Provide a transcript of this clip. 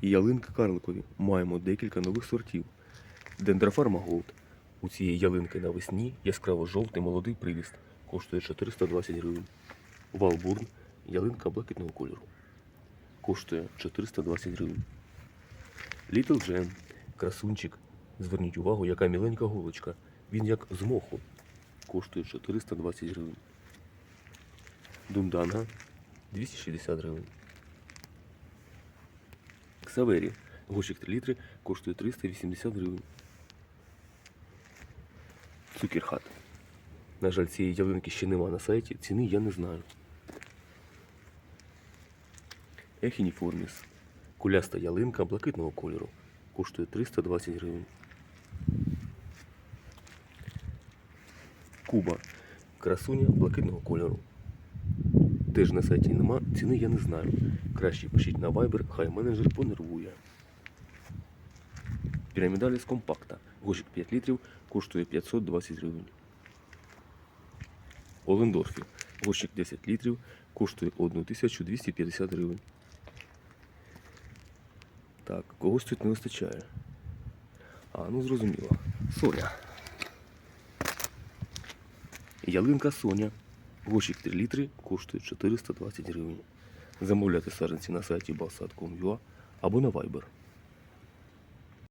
і ялинки карликові. Маємо декілька нових сортів. Дендрофарма Голд. У цієї ялинки навесні яскраво жовтий молодий приріст. Коштує 420 гривень. Валбурн ялинка блакитного кольору. Коштує 420 гривень. Літл Джен, красунчик. Зверніть увагу, яка міленька голочка. Він як з моху. Коштує 420 гривень. Дунданга 260 гривень. Ксавері. Горщик 3 літри коштує 380 гривень. Цукерхат. На жаль, цієї ялинки ще нема на сайті. Ціни я не знаю. Ехініформіс. Куляста ялинка блакитного кольору. Коштує 320 гривень. Куба. Красуня блакитного кольору. Теж на сайті нема, ціни я не знаю. Краще пишіть на Viber, хай менеджер понервує. Пірамідаліс компакта. Гощик 5 літрів коштує 520 гривень. Олендорфі. Горщик 10 літрів коштує 1250 гривень. Так, когось тут не вистачає. А, ну зрозуміло. Соня. Ялинка Соня. Горщик 3 літри коштує 420 гривень. Замовляти саджанці на сайті balsat.com.ua або на Viber.